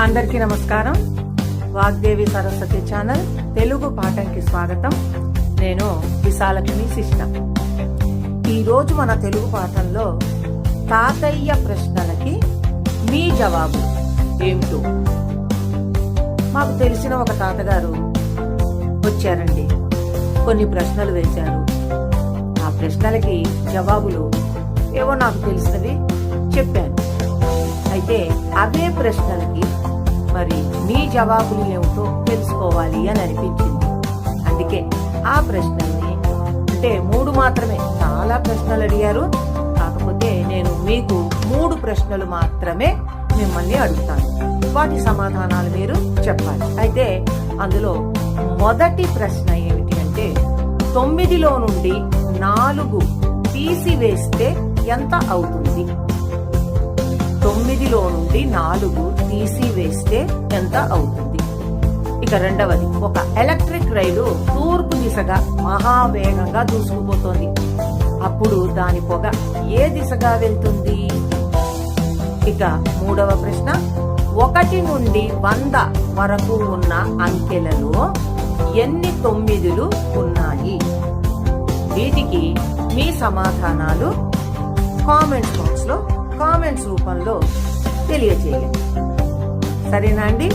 అందరికీ నమస్కారం. వాగ్దేవి సరస్వతి ఛానల్ తెలుగు పాఠంకి స్వాగతం. నేను విశాలక్ష్మి శిష్ట. ఈరోజు మన తెలుగు పాఠంలో తాతయ్య ప్రశ్నలకి మీ జవాబు. ఏమిటో? మాకు తెలిసిన ఒక తాతగారు వచ్చారండి. కొన్ని ప్రశ్నలు వేశారు. ఆ ప్రశ్నలకి జవాబులు ఏవో నాకు తెలిసినవి చెప్పాను అయితే అవే ప్రశ్నలకి మరి మీ జవాబులు ఏమిటో తెలుసుకోవాలి అని అనిపించింది. అందుకే ఆ ప్రశ్నల్ని అంటే మూడు మాత్రమే. చాలా ప్రశ్నలు అడిగారు. కాకపోతే నేను మీకు మూడు ప్రశ్నలు మాత్రమే మిమ్మల్ని అడుగుతాను. వాటి సమాధానాలు మీరు చెప్పాలి. అయితే అందులో మొదటి ప్రశ్న ఏమిటి అంటే తొమ్మిదిలో నుండి నాలుగు తీసివేస్తే ఎంత అవుతుంది? తొమ్మిదిలో నుండి నాలుగు తీసివేస్తే ఎంత అవుతుంది? ఇక రెండవది ఒక ఎలక్ట్రిక్ రైలు తూర్పు దిశగా మహావేగంగా దూసుకుపోతోంది. అప్పుడు దాని పొగ ఏ దిశగా వెళ్తుంది? ఇక మూడవ ప్రశ్న ఒకటి నుండి వంద వరకు ఉన్న అంకెలలో ఎన్ని తొమ్మిదిలు ఉన్నాయి? వీటికి మీ సమాధానాలు కామెంట్ బాక్స్లో కామెంట్స్ రూపంలో తెలియజేయండి. సరేనా అండి?